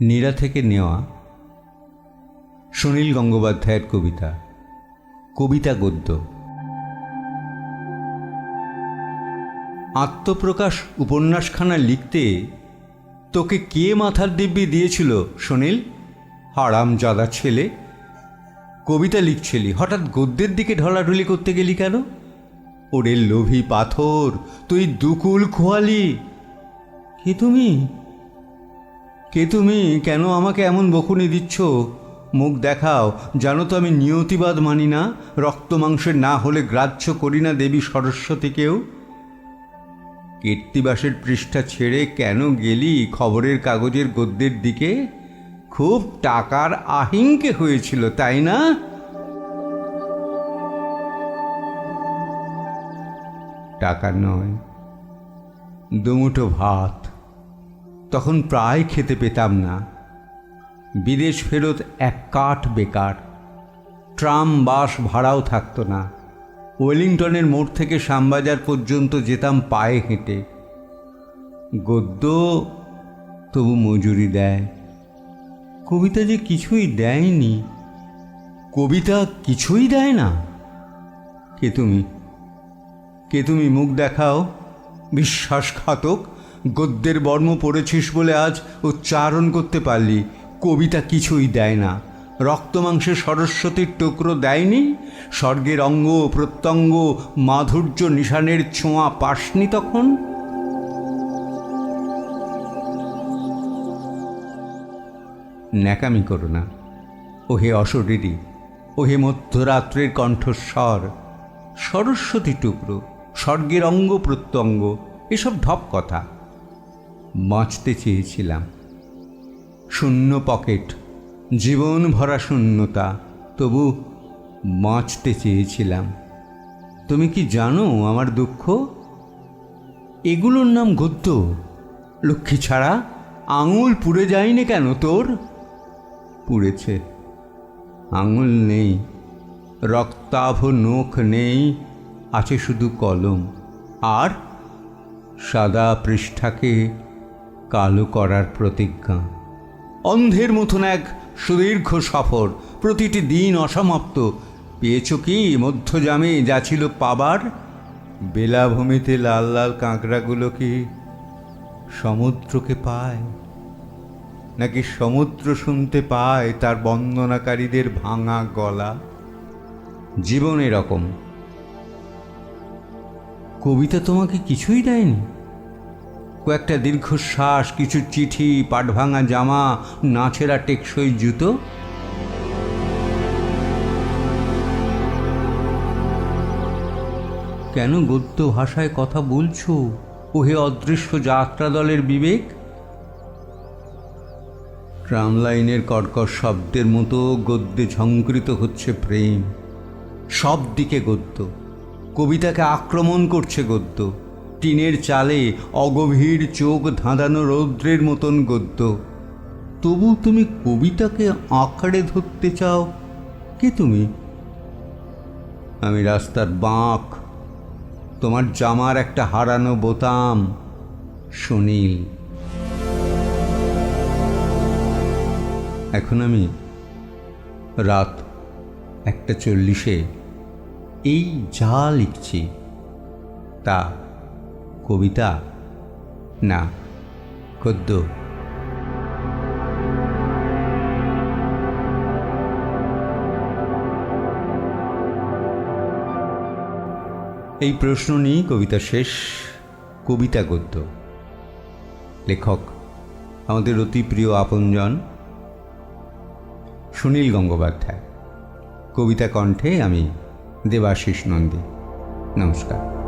নীরা থেকে নেওয়া সুনীল গঙ্গোপাধ্যায়ের কবিতা কবিতা গদ্য। আত্মপ্রকাশ উপন্যাসখানা লিখতে তোকে কে মাথার দিব্যি দিয়েছিল, সুনীল? হারাম জাদা ছেলে। কবিতা লিখছিলি, হঠাৎ গদ্যের দিকে ঢলাঢলি করতে গেলি কেন? ওরে লোভী পাথর, তুই দুকুল খোয়ালি। কে তুমি? কে তুমি? কেন আমাকে এমন বকুনি দিচ্ছ? মুখ দেখাও, জানো তো আমি নিয়তিবাদ মানি না, রক্ত মাংসের না হলে গ্রাহ্য করি না দেবী সরস্বতীকেও? কীর্তিবাসের পৃষ্ঠা ছেড়ে কেন গেলি খবরের কাগজের গদ্যের দিকে? খুব টাকার আহিংকে হয়েছিল, তাই না? টাকা নয়, দুমুঠো ভাত। তখন প্রায় খেতে পেতাম না। বিদেশ ফেরত এক কাঠ বেকার। ট্রাম বাস ভাড়াও থাকতো না। ওয়েলিংটনের মোড় থেকে শ্যামবাজার পর্যন্ত যেতাম পায়ে হেঁটে। গদ্য তবু মজুরি দেয়। কবিতা যে কিছুই দেয়নি, কবিতা কিছুই দেয় না। কে তুমি? কে তুমি মুখ দেখাও? বিশ্বাসঘাতক গদ্যের বর্ম পড়েছিস বলে আজ উচ্চারণ করতে পারলি। কবিতা কিছুই দেয় না। রক্তমাংসে সরস্বতীর টুকরো দেয়নি? স্বর্গের অঙ্গ, প্রত্যঙ্গ, মাধুর্য নিশানের ছোঁয়া পাসনি তখন? ন্যাকামি করো না। ওহে অশরীরী, ওহে মধ্যরাত্রের কণ্ঠস্বর। সরস্বতী টুকরো, স্বর্গের অঙ্গ, প্রত্যঙ্গ, এসব ঢপ কথা। বাঁচতে চেয়েছিলাম। শূন্য পকেট, জীবন ভরা শূন্যতা, তবু বাঁচতে চেয়েছিলাম। তুমি কি জানো আমার দুঃখ? এগুলোর নাম গদ্য। লক্ষ্মী ছাড়া আঙুল পুড়ে যায়নি কেন তোর? পুড়েছে। আঙুল নেই, রক্তাভ নখ নেই, আছে শুধু কলম। আর সাদা পৃষ্ঠাকে কালো করার প্রতিজ্ঞা। অন্ধের মতন এক সুদীর্ঘ সফর প্রতিটি দিন অসমাপ্ত। পেয়েছ কি মধ্যজামে যা ছিল পাবার? বেলাভূমিতে লাল লাল কাঁকড়াগুলো কি সমুদ্রকে পায়? নাকি সমুদ্র শুনতে পায় তার বন্দনাকারীদের ভাঙা গলা? জীবন এরকম। কবিতা তোমাকে কিছুই দেয়নি? কয়েকটা দীর্ঘশ্বাস, কিছু চিঠি, পাটভাঙা জামা নাছেরা টেকসই জুতো? কেন গদ্য ভাষায় কথা বলছো? ওহে অদৃশ্য যাত্রা দলের বিবেক? ট্রাম লাইনের কর্কশ শব্দের মতো গদ্যে ঝঙ্কৃত হচ্ছে প্রেম। সব দিকে গদ্য। কবিতাকে আক্রমণ করছে গদ্য। টিনের চালে অগভীর চোখ ধাঁধানো রৌদ্রের মতন গদ্য। তবু তুমি কবিতাকে আঁকড়ে ধরতে চাও? কে তুমি? আমি রাস্তার বাঁক, তোমার জামার একটা হারানো বোতাম, সুনীল। এখন আমি রাত একটা চল্লিশে এই যা লিখছি তা কবিতা? না গদ্য এই প্রশ্ন নিয়েই কবিতা শেষ, কবিতা গদ্য। লেখক, আমাদের অতি প্রিয় আপনজন সুনীল গঙ্গোপাধ্যায়। কবিতা কণ্ঠে আমি দেবাশিস নন্দী। নমস্কার।